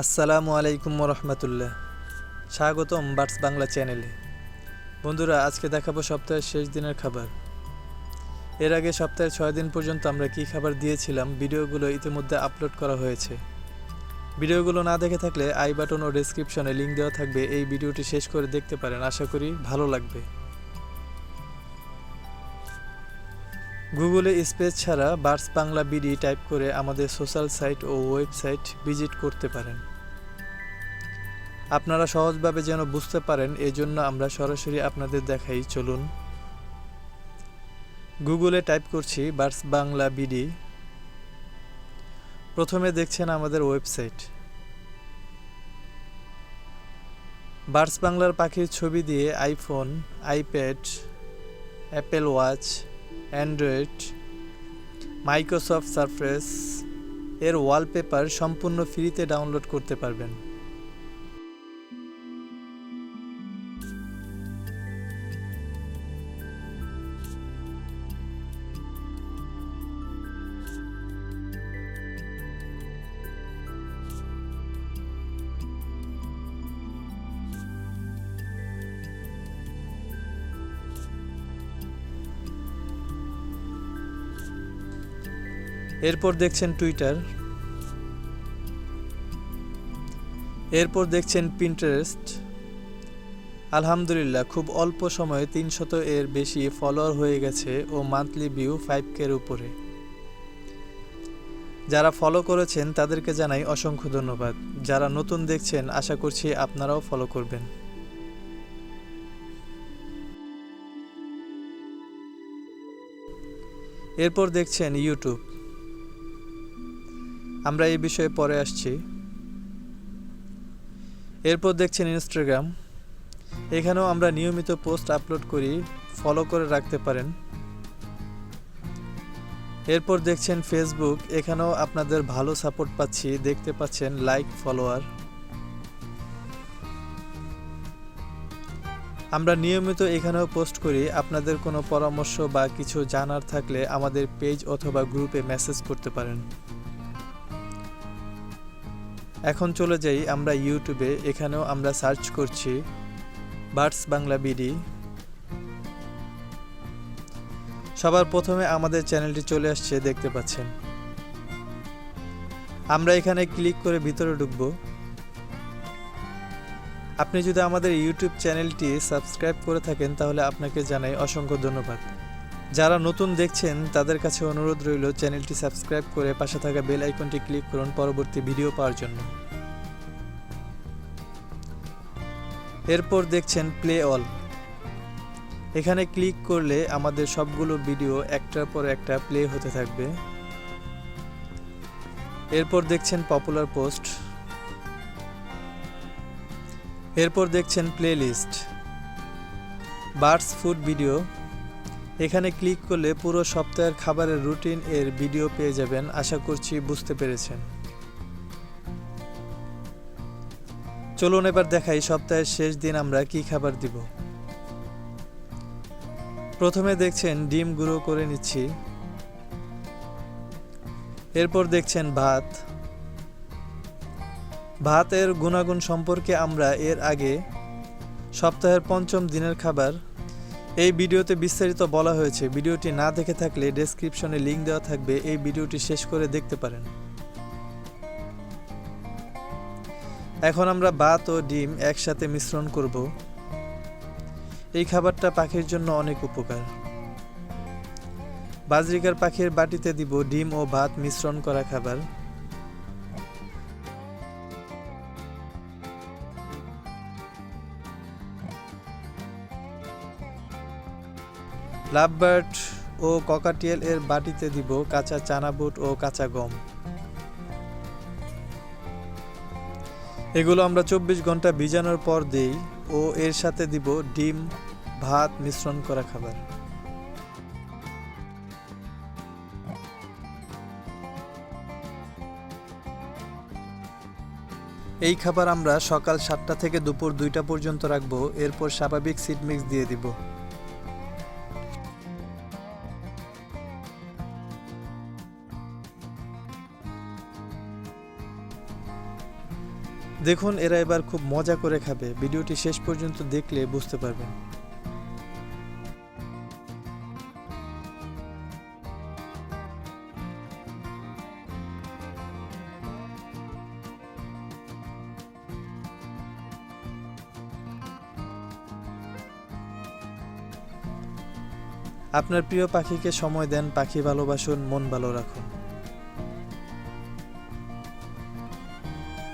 আসসালামু আলাইকুম রহমতুল্লাহ স্বাগতম বার্ডস বাংলা চ্যানেলে। বন্ধুরা, আজকে দেখাবো সপ্তাহের শেষ দিনের খাবার। এর আগে সপ্তাহের ছয় দিন পর্যন্ত আমরা কী খাবার দিয়েছিলাম, ভিডিওগুলো ইতিমধ্যে আপলোড করা হয়েছে। ভিডিওগুলো না দেখে থাকলে আই বাটন ও ডেসক্রিপশনে লিঙ্ক দেওয়া থাকবে, এই ভিডিওটি শেষ করে দেখতে পারেন, আশা করি ভালো লাগবে। গুগলে স্পেস ছাড়া বার্ডস বাংলা বিডি টাইপ করে আমাদের সোশ্যাল সাইট ও ওয়েবসাইট ভিজিট করতে পারেন। আপনারা সহজভাবে যেন বুঝতে পারেন, এজন্য আমরা সরাসরি আপনাদের দেখাই, চলুন। গুগলে টাইপ করছি বার্ডস বাংলা বিডি। প্রথমে দেখছেন আমাদের ওয়েবসাইট। বার্ডস বাংলার পাখির ছবি দিয়ে iPhone, iPad, Apple watch, Android, Microsoft Surface, এর ওয়ালপেপার সম্পূর্ণ ফ্রিতে ডাউনলোড করতে পারবেন। এরপর দেখছেন টুইটার এরপর দেখছেন পিন্টারেস্ট আলহামদুলিল্লাহ, খুব অল্প সময়ে তিনশত এর বেশি ফলোয়ার হয়ে গেছে ও মান্থলি ভিউ ফাইভ কের উপরে। যারা ফলো করেছেন, তাদেরকে জানাই অসংখ্য ধন্যবাদ। যারা নতুন দেখছেন, আশা করছি আপনারাও ফলো করবেন। এরপর দেখছেন ইউটিউব আমরা এই বিষয়ে পরে আসছি। এরপর দেখছেন ইনস্টাগ্রাম এখানেও আমরা নিয়মিত পোস্ট আপলোড করি ফলো করে রাখতে পারেন। এরপর দেখছেন ফেসবুক এখানেও আপনাদের ভালো সাপোর্ট পাচ্ছি, দেখতে পাচ্ছেন লাইক ফলোয়ার আমরা নিয়মিত এখানেও পোস্ট করি, আপনাদের কোনো পরামর্শ বা কিছু জানার থাকলে আমাদের পেজ অথবা গ্রুপে মেসেজ করতে পারেন। এখন চলে যাই আমরা ইউটিউবে এখানেও আমরা সার্চ করছি বার্ডস বাংলা বিডি সবার প্রথমে আমাদের চ্যানেলটি চলে আসছে, দেখতে পাচ্ছেন। আমরা এখানে ক্লিক করে ভিতরে ঢুকবো। আপনি যদি আমাদের ইউটিউব চ্যানেলটি সাবস্ক্রাইব করে থাকেন, তাহলে আপনাকে জানাই অসংখ্য ধন্যবাদ। যারা নতুন দেখছেন, তাদের কাছে অনুরোধ রইল চ্যানেলটি সাবস্ক্রাইব করে পাশে থাকা বেল আইকনটি ক্লিক করুন পরবর্তী ভিডিও পাওয়ার জন্য। এরপর দেখছেন প্লে অল এখানে ক্লিক করলে আমাদের সবগুলো ভিডিও একটার পর একটা প্লে হতে থাকবে। এরপর দেখছেন পপুলার পোস্ট এরপর দেখছেন playlist birds food video এখানে ক্লিক করলে পুরো সপ্তাহের খাবারের রুটিন এর ভিডিও পেয়ে যাবেন, আশা করছি বুঝতে পেরেছেন। চলুন এবার দেখাই সপ্তাহের শেষ দিন আমরা কি খাবার দিব। প্রথমে দেখছেন ডিম গুঁড়ো করে নিচ্ছি। এরপর দেখছেন ভাত। ভাতের গুণাগুণ সম্পর্কে আমরা এর আগে সপ্তাহের পঞ্চম দিনের খাবার এই ভিডিওতে বিস্তারিত বলা হয়েছে। ভিডিওটি না দেখে থাকলে ডেসক্রিপশনে লিঙ্ক দেওয়া থাকবে। এই ভিডিওটি শেষ করে দেখতে পারেন। এখন আমরা ভাত ও ডিম একসাথে মিশ্রণ করব। এই খাবারটা পাখির জন্য অনেক উপকার। বাজরিকার পাখির বাটিতে দিব ডিম ও ভাত মিশ্রণ করা খাবার। লাভবার্ড ও ককাটিয়েল এর বাটিতে দিব কাঁচা চানা বুট ও কাঁচা গম। এগুলো আমরা চব্বিশ ঘণ্টা ভিজানোর পর দিই ও এর সাথে দিব ডিম, ভাত মিশ্রণ করা খাবার। এই খাবার আমরা সকাল সাতটা থেকে দুপুর দুইটা পর্যন্ত রাখব, এরপর স্বাভাবিক সিড মিক্স দিয়ে দিব। দেখুন, এরা এবার খুব মজা করে খাবে। ভিডিওটি শেষ পর্যন্ত দেখলে বুঝতে পারবেন। আপনার প্রিয় পাখিকে সময় দেন, পাখি ভালোবাসুন, মন ভালো রাখুন।